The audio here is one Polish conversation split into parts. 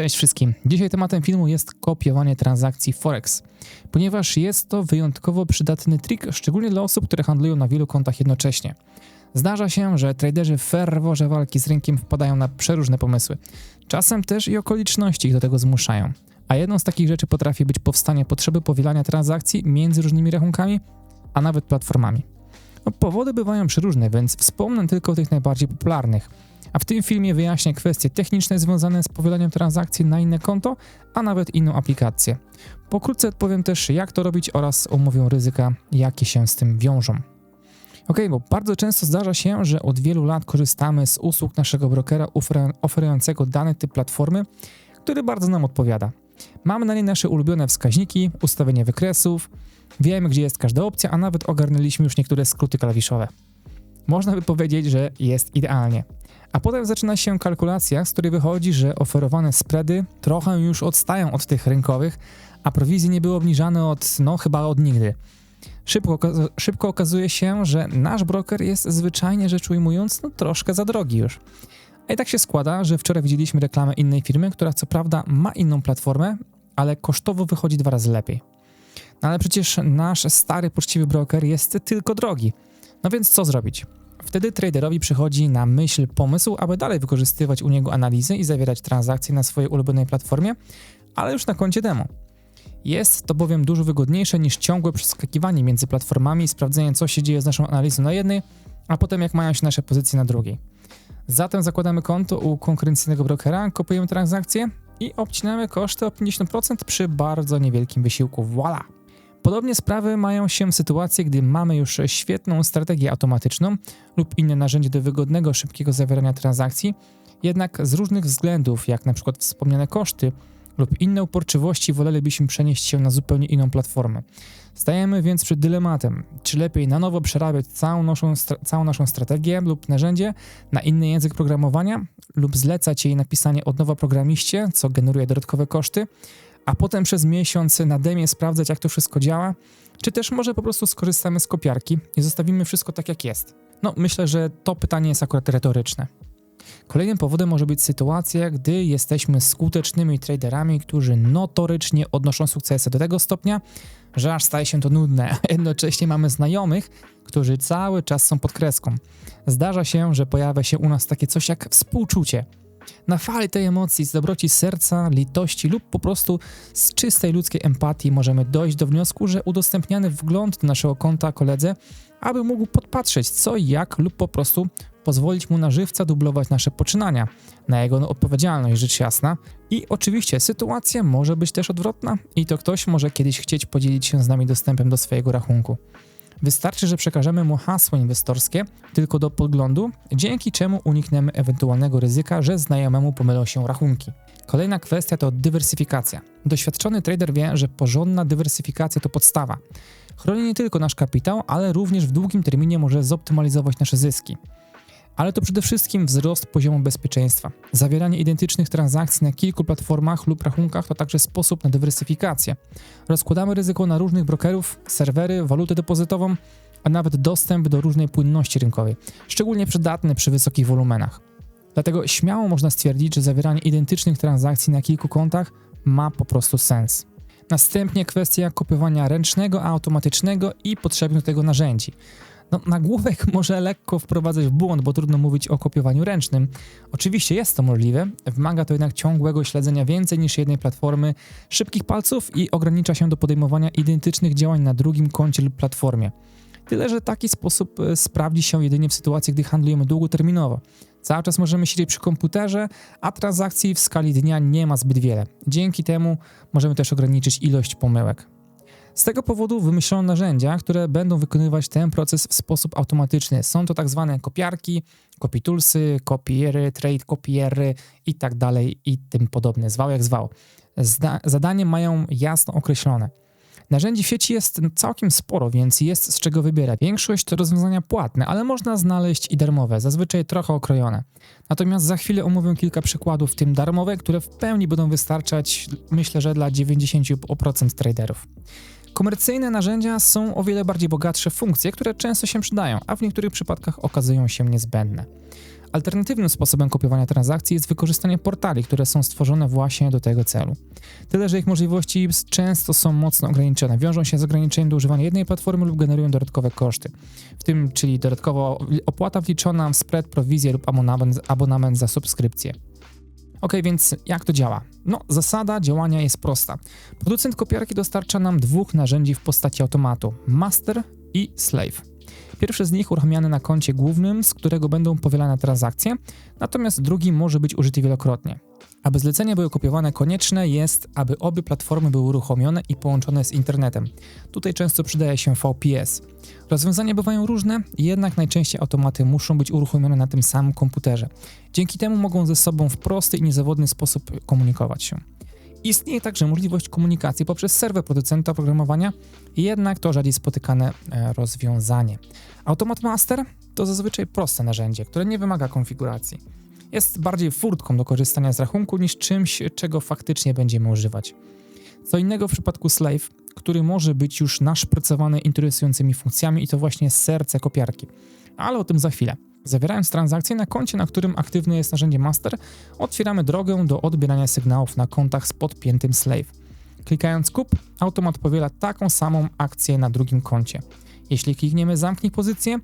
Cześć wszystkim. Dzisiaj tematem filmu jest kopiowanie transakcji Forex, ponieważ jest to wyjątkowo przydatny trik, szczególnie dla osób, które handlują na wielu kontach jednocześnie. Zdarza się, że traderzy w ferworze walki z rynkiem wpadają na przeróżne pomysły. Czasem też i okoliczności ich do tego zmuszają. A jedną z takich rzeczy potrafi być powstanie potrzeby powielania transakcji między różnymi rachunkami, a nawet platformami. No, powody bywają przeróżne, więc wspomnę tylko o tych najbardziej popularnych – a w tym filmie wyjaśnię kwestie techniczne związane z powielaniem transakcji na inne konto, a nawet inną aplikację. Pokrótce odpowiem też, jak to robić oraz omówię ryzyka, jakie się z tym wiążą. Ok, bo bardzo często zdarza się, że od wielu lat korzystamy z usług naszego brokera oferującego dany typ platformy, który bardzo nam odpowiada. Mamy na niej nasze ulubione wskaźniki, ustawienie wykresów, wiemy gdzie jest każda opcja, a nawet ogarnęliśmy już niektóre skróty klawiszowe. Można by powiedzieć, że jest idealnie. A potem zaczyna się kalkulacja, z której wychodzi, że oferowane spready trochę już odstają od tych rynkowych, a prowizje nie były obniżane od, no chyba od nigdy. Szybko, szybko okazuje się, że nasz broker jest zwyczajnie rzecz ujmując, no troszkę za drogi już. A i tak się składa, że wczoraj widzieliśmy reklamę innej firmy, która co prawda ma inną platformę, ale kosztowo wychodzi dwa razy lepiej. No ale przecież nasz stary, poczciwy broker jest tylko drogi. No więc co zrobić? Wtedy traderowi przychodzi na myśl pomysł, aby dalej wykorzystywać u niego analizy i zawierać transakcje na swojej ulubionej platformie, ale już na koncie demo. Jest to bowiem dużo wygodniejsze niż ciągłe przeskakiwanie między platformami i sprawdzenie, co się dzieje z naszą analizą na jednej, a potem jak mają się nasze pozycje na drugiej. Zatem zakładamy konto u konkurencyjnego brokera, kopujemy transakcje i obcinamy koszty o 50% przy bardzo niewielkim wysiłku. Voila! Podobnie sprawy mają się w sytuacji, gdy mamy już świetną strategię automatyczną lub inne narzędzie do wygodnego, szybkiego zawierania transakcji, jednak z różnych względów, jak na przykład wspomniane koszty lub inne uporczywości, wolelibyśmy przenieść się na zupełnie inną platformę. Stajemy więc przed dylematem, czy lepiej na nowo przerabiać całą naszą, całą naszą strategię lub narzędzie na inny język programowania lub zlecać jej napisanie od nowa programiście, co generuje dodatkowe koszty, a potem przez miesiąc na demie sprawdzać, jak to wszystko działa, czy też może po prostu skorzystamy z kopiarki i zostawimy wszystko tak, jak jest? No, myślę, że to pytanie jest akurat retoryczne. Kolejnym powodem może być sytuacja, gdy jesteśmy skutecznymi traderami, którzy notorycznie odnoszą sukcesy do tego stopnia, że aż staje się to nudne, a jednocześnie mamy znajomych, którzy cały czas są pod kreską. Zdarza się, że pojawia się u nas takie coś jak współczucie – na fali tej emocji, z dobroci serca, litości lub po prostu z czystej ludzkiej empatii możemy dojść do wniosku, że udostępniany wgląd do naszego konta koledze, aby mógł podpatrzeć co i jak lub po prostu pozwolić mu na żywca dublować nasze poczynania, na jego odpowiedzialność, rzecz jasna. I oczywiście sytuacja może być też odwrotna i to ktoś może kiedyś chcieć podzielić się z nami dostępem do swojego rachunku. Wystarczy, że przekażemy mu hasło inwestorskie tylko do podglądu, dzięki czemu unikniemy ewentualnego ryzyka, że znajomemu pomylą się rachunki. Kolejna kwestia to dywersyfikacja. Doświadczony trader wie, że porządna dywersyfikacja to podstawa. Chroni nie tylko nasz kapitał, ale również w długim terminie może zoptymalizować nasze zyski ale to przede wszystkim wzrost poziomu bezpieczeństwa. Zawieranie identycznych transakcji na kilku platformach lub rachunkach to także sposób na dywersyfikację. Rozkładamy ryzyko na różnych brokerów, serwery, walutę depozytową, a nawet dostęp do różnej płynności rynkowej, szczególnie przydatny przy wysokich wolumenach. Dlatego śmiało można stwierdzić, że zawieranie identycznych transakcji na kilku kontach ma po prostu sens. Następnie kwestia kopiowania ręcznego, automatycznego i potrzebnych do tego narzędzi. No, nagłówek może lekko wprowadzać w błąd, bo trudno mówić o kopiowaniu ręcznym. Oczywiście jest to możliwe, wymaga to jednak ciągłego śledzenia więcej niż jednej platformy, szybkich palców i ogranicza się do podejmowania identycznych działań na drugim koncie lub platformie. Tyle, że taki sposób e, sprawdzi się jedynie w sytuacji, gdy handlujemy długoterminowo. Cały czas możemy siedzieć przy komputerze, a transakcji w skali dnia nie ma zbyt wiele. Dzięki temu możemy też ograniczyć ilość pomyłek. Z tego powodu wymyślono narzędzia, które będą wykonywać ten proces w sposób automatyczny. Są to tak zwane kopiarki, kopitulsy, kopiery, trade kopiery i tak dalej i tym podobne. Zwał jak zwał. Zda zadanie mają jasno określone. Narzędzi w sieci jest całkiem sporo, więc jest z czego wybierać. Większość to rozwiązania płatne, ale można znaleźć i darmowe, zazwyczaj trochę okrojone. Natomiast za chwilę omówię kilka przykładów, w tym darmowe, które w pełni będą wystarczać, myślę, że dla 90% traderów. Komercyjne narzędzia są o wiele bardziej bogatsze funkcje, które często się przydają, a w niektórych przypadkach okazują się niezbędne. Alternatywnym sposobem kopiowania transakcji jest wykorzystanie portali, które są stworzone właśnie do tego celu. Tyle, że ich możliwości często są mocno ograniczone, wiążą się z ograniczeniem do używania jednej platformy lub generują dodatkowe koszty, w tym czyli dodatkowo opłata wliczona w spread, prowizję lub abonament, abonament za subskrypcję. Ok, więc jak to działa? No, zasada działania jest prosta. Producent kopiarki dostarcza nam dwóch narzędzi w postaci automatu: master i slave. Pierwszy z nich uruchamiany na koncie głównym, z którego będą powielane transakcje, natomiast drugi może być użyty wielokrotnie. Aby zlecenia były kopiowane, konieczne jest, aby obie platformy były uruchomione i połączone z internetem. Tutaj często przydaje się VPS. Rozwiązania bywają różne, jednak najczęściej automaty muszą być uruchomione na tym samym komputerze. Dzięki temu mogą ze sobą w prosty i niezawodny sposób komunikować się. Istnieje także możliwość komunikacji poprzez serwer producenta oprogramowania, jednak to rzadziej spotykane e, rozwiązanie. Automat Master to zazwyczaj proste narzędzie, które nie wymaga konfiguracji. Jest bardziej furtką do korzystania z rachunku niż czymś, czego faktycznie będziemy używać. Co innego w przypadku Slave, który może być już naszpracowany interesującymi funkcjami i to właśnie serce kopiarki. Ale o tym za chwilę. Zawierając transakcję na koncie, na którym aktywne jest narzędzie master, otwieramy drogę do odbierania sygnałów na kontach z podpiętym slave. Klikając kup, automat powiela taką samą akcję na drugim koncie. Jeśli klikniemy zamknij pozycję,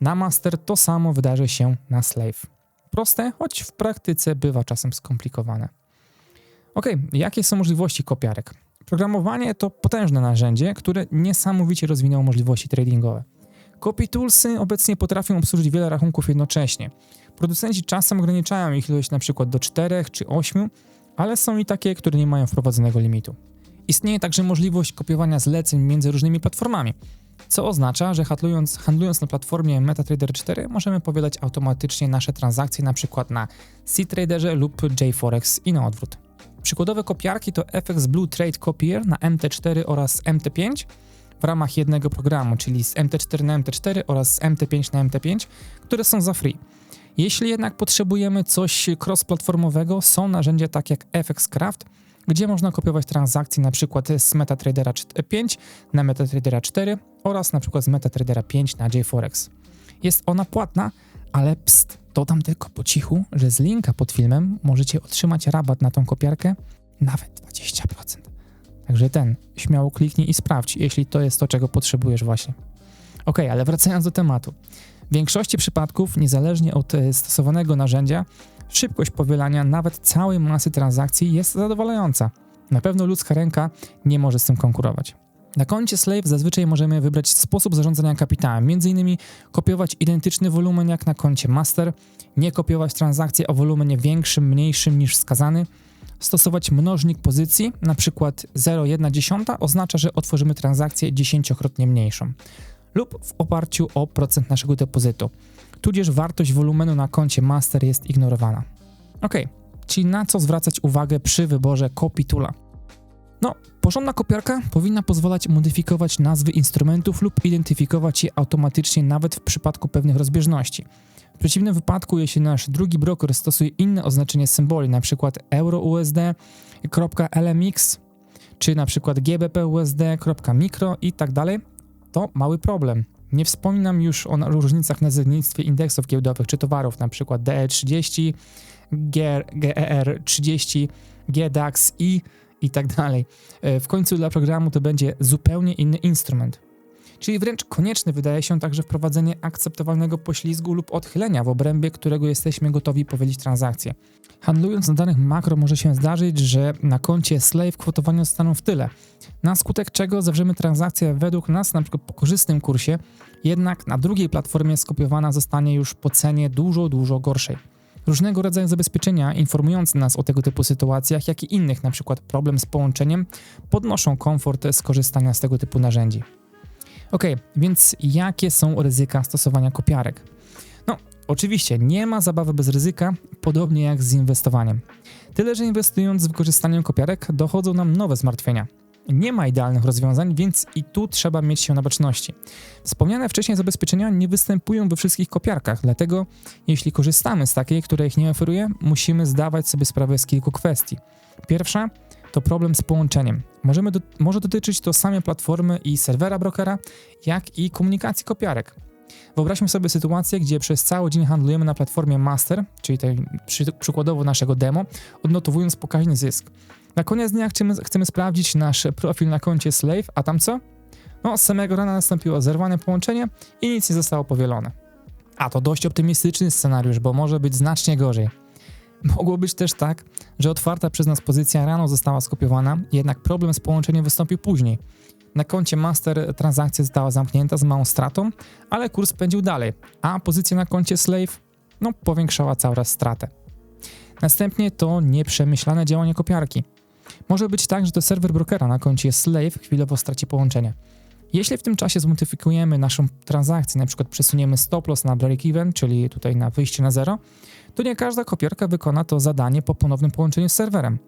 na master to samo wydarzy się na slave. Proste, choć w praktyce bywa czasem skomplikowane. Ok, jakie są możliwości kopiarek? Programowanie to potężne narzędzie, które niesamowicie rozwinęło możliwości tradingowe. Copy Toolsy obecnie potrafią obsłużyć wiele rachunków jednocześnie. Producenci czasem ograniczają ich ilość np. do 4 czy 8, ale są i takie, które nie mają wprowadzonego limitu. Istnieje także możliwość kopiowania zleceń między różnymi platformami, co oznacza, że handlując, handlując na platformie MetaTrader 4 możemy powielać automatycznie nasze transakcje np. na C-Traderze lub JForex i na odwrót. Przykładowe kopiarki to FX Blue Trade Copier na MT4 oraz MT5, w ramach jednego programu, czyli z MT4 na MT4 oraz z MT5 na MT5, które są za free. Jeśli jednak potrzebujemy coś cross-platformowego, są narzędzia takie jak FX Craft, gdzie można kopiować transakcje np. z MetaTradera 5 na MetaTradera 4 oraz np. z MetaTradera 5 na JForex. Jest ona płatna, ale pst, dodam tylko po cichu, że z linka pod filmem możecie otrzymać rabat na tą kopiarkę nawet 20%. Także ten, śmiało kliknij i sprawdź, jeśli to jest to, czego potrzebujesz właśnie. Ok, ale wracając do tematu. W większości przypadków, niezależnie od e, stosowanego narzędzia, szybkość powielania nawet całej masy transakcji jest zadowalająca. Na pewno ludzka ręka nie może z tym konkurować. Na koncie Slave zazwyczaj możemy wybrać sposób zarządzania kapitałem, m.in. kopiować identyczny wolumen jak na koncie Master, nie kopiować transakcji o wolumenie większym, mniejszym niż wskazany, stosować mnożnik pozycji, przykład 0,1 oznacza, że otworzymy transakcję dziesięciokrotnie mniejszą lub w oparciu o procent naszego depozytu, tudzież wartość wolumenu na koncie master jest ignorowana. Ok, czyli na co zwracać uwagę przy wyborze kopitula? No, porządna kopiarka powinna pozwalać modyfikować nazwy instrumentów lub identyfikować je automatycznie nawet w przypadku pewnych rozbieżności. W przeciwnym wypadku, jeśli nasz drugi broker stosuje inne oznaczenie symboli, np. euroUSD, .lmx, czy np. tak dalej, to mały problem. Nie wspominam już o różnicach w nazewnictwie indeksów giełdowych czy towarów, np. DE30, GER30, GDAX i i tak dalej. E, w końcu dla programu to będzie zupełnie inny instrument. Czyli wręcz konieczne wydaje się także wprowadzenie akceptowalnego poślizgu lub odchylenia, w obrębie którego jesteśmy gotowi powiedzieć transakcję. Handlując na danych makro może się zdarzyć, że na koncie slave kwotowania zostaną w tyle, na skutek czego zawrzemy transakcję według nas na przykład po korzystnym kursie, jednak na drugiej platformie skopiowana zostanie już po cenie dużo, dużo gorszej. Różnego rodzaju zabezpieczenia informujące nas o tego typu sytuacjach, jak i innych, np. problem z połączeniem, podnoszą komfort skorzystania z tego typu narzędzi. Ok, więc jakie są ryzyka stosowania kopiarek? No, oczywiście nie ma zabawy bez ryzyka, podobnie jak z inwestowaniem. Tyle, że inwestując w wykorzystanie kopiarek dochodzą nam nowe zmartwienia. Nie ma idealnych rozwiązań, więc i tu trzeba mieć się na baczności. Wspomniane wcześniej zabezpieczenia nie występują we wszystkich kopiarkach, dlatego jeśli korzystamy z takiej, która ich nie oferuje, musimy zdawać sobie sprawę z kilku kwestii. Pierwsza to problem z połączeniem. Możemy do, może dotyczyć to samej platformy i serwera brokera, jak i komunikacji kopiarek. Wyobraźmy sobie sytuację, gdzie przez cały dzień handlujemy na platformie Master, czyli tej przy, przykładowo naszego demo, odnotowując pokaźny zysk. Na koniec dnia chcemy, chcemy sprawdzić nasz profil na koncie Slave, a tam co? No, z samego rana nastąpiło zerwane połączenie i nic nie zostało powielone. A to dość optymistyczny scenariusz, bo może być znacznie gorzej. Mogło być też tak, że otwarta przez nas pozycja rano została skopiowana, jednak problem z połączeniem wystąpił później. Na koncie master transakcja została zamknięta z małą stratą, ale kurs pędził dalej, a pozycja na koncie slave no, powiększała cały raz stratę. Następnie to nieprzemyślane działanie kopiarki. Może być tak, że to serwer brokera na koncie slave chwilowo straci połączenie. Jeśli w tym czasie zmodyfikujemy naszą transakcję, na przykład przesuniemy stop loss na break even, czyli tutaj na wyjście na zero, to nie każda kopiarka wykona to zadanie po ponownym połączeniu z serwerem.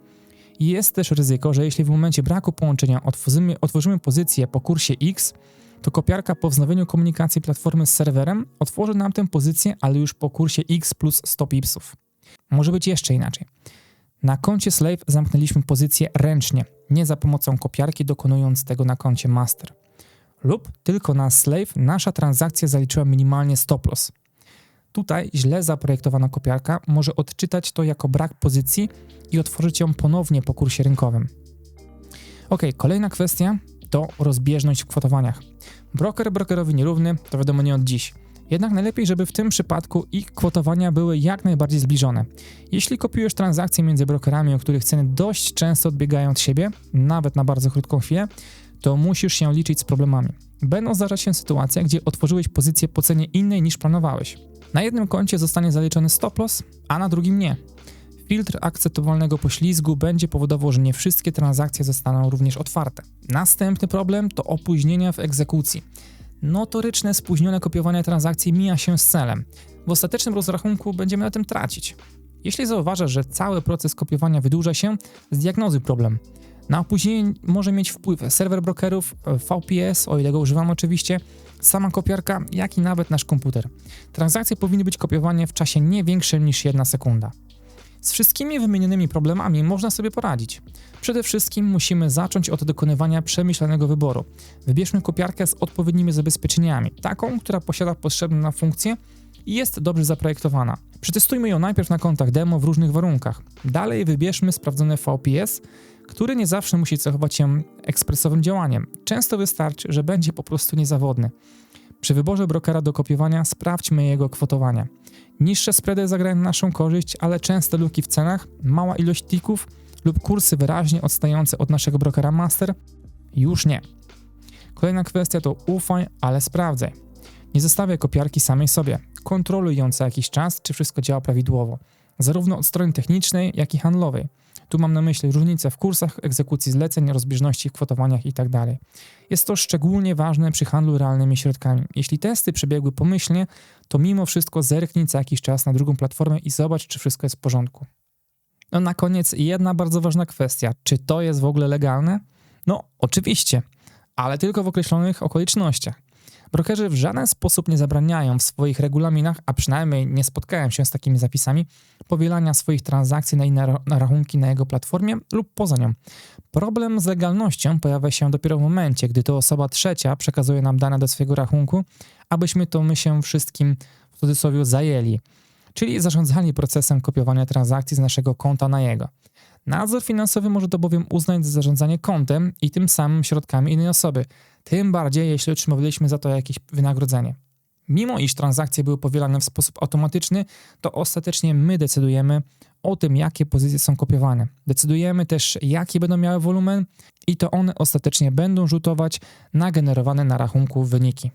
Jest też ryzyko, że jeśli w momencie braku połączenia otworzymy, otworzymy pozycję po kursie X, to kopiarka po wznowieniu komunikacji platformy z serwerem otworzy nam tę pozycję, ale już po kursie X plus 100 pipsów. Może być jeszcze inaczej. Na koncie Slave zamknęliśmy pozycję ręcznie, nie za pomocą kopiarki, dokonując tego na koncie Master. Lub tylko na Slave nasza transakcja zaliczyła minimalnie stop loss. Tutaj źle zaprojektowana kopiarka może odczytać to jako brak pozycji i otworzyć ją ponownie po kursie rynkowym. Ok, kolejna kwestia to rozbieżność w kwotowaniach. Broker brokerowi nierówny, to wiadomo nie od dziś. Jednak najlepiej, żeby w tym przypadku ich kwotowania były jak najbardziej zbliżone. Jeśli kopiujesz transakcje między brokerami, o których ceny dość często odbiegają od siebie, nawet na bardzo krótką chwilę, to musisz się liczyć z problemami. Będą zdarzać się sytuacje, gdzie otworzyłeś pozycję po cenie innej niż planowałeś. Na jednym koncie zostanie zaliczony stop loss, a na drugim nie. Filtr akceptowalnego poślizgu będzie powodował, że nie wszystkie transakcje zostaną również otwarte. Następny problem to opóźnienia w egzekucji. Notoryczne spóźnione kopiowanie transakcji mija się z celem. W ostatecznym rozrachunku będziemy na tym tracić. Jeśli zauważasz, że cały proces kopiowania wydłuża się, zdiagnozuj problem. Na opóźnienie może mieć wpływ serwer brokerów, VPS, o ile go używam oczywiście, sama kopiarka, jak i nawet nasz komputer. Transakcje powinny być kopiowane w czasie nie większym niż jedna sekunda. Z wszystkimi wymienionymi problemami można sobie poradzić. Przede wszystkim musimy zacząć od dokonywania przemyślanego wyboru. Wybierzmy kopiarkę z odpowiednimi zabezpieczeniami, taką, która posiada potrzebne nam funkcje i jest dobrze zaprojektowana. Przetestujmy ją najpierw na kontach demo w różnych warunkach. Dalej wybierzmy sprawdzone VPS, który nie zawsze musi cechować się ekspresowym działaniem. Często wystarczy, że będzie po prostu niezawodny. Przy wyborze brokera do kopiowania sprawdźmy jego kwotowania. Niższe spready zagrają na naszą korzyść, ale częste luki w cenach, mała ilość tików lub kursy wyraźnie odstające od naszego brokera master już nie. Kolejna kwestia to ufaj, ale sprawdzaj. Nie zostawiaj kopiarki samej sobie. Kontroluj ją co jakiś czas, czy wszystko działa prawidłowo, zarówno od strony technicznej, jak i handlowej. Tu mam na myśli różnice w kursach, egzekucji zleceń, rozbieżności w kwotowaniach itd. Tak Jest to szczególnie ważne przy handlu realnymi środkami. Jeśli testy przebiegły pomyślnie, to mimo wszystko zerknij co jakiś czas na drugą platformę i zobacz, czy wszystko jest w porządku. No na koniec jedna bardzo ważna kwestia. Czy to jest w ogóle legalne? No, oczywiście, ale tylko w określonych okolicznościach. Brokerzy w żaden sposób nie zabraniają w swoich regulaminach, a przynajmniej nie spotkałem się z takimi zapisami, powielania swoich transakcji na inne rachunki na jego platformie lub poza nią. Problem z legalnością pojawia się dopiero w momencie, gdy to osoba trzecia przekazuje nam dane do swojego rachunku, abyśmy to my się wszystkim w cudzysłowie zajęli, czyli zarządzali procesem kopiowania transakcji z naszego konta na jego. Nadzór finansowy może to bowiem uznać za zarządzanie kontem i tym samym środkami innej osoby, tym bardziej jeśli otrzymywaliśmy za to jakieś wynagrodzenie. Mimo iż transakcje były powielane w sposób automatyczny, to ostatecznie my decydujemy o tym, jakie pozycje są kopiowane. Decydujemy też, jaki będą miały wolumen i to one ostatecznie będą rzutować na generowane na rachunku wyniki.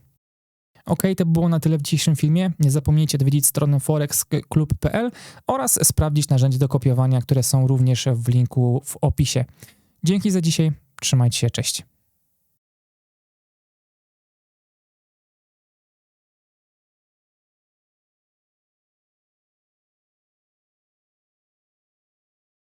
Ok, to było na tyle w dzisiejszym filmie. Nie zapomnijcie odwiedzić stronę forexclub.pl oraz sprawdzić narzędzia do kopiowania, które są również w linku w opisie. Dzięki za dzisiaj, trzymajcie się, cześć.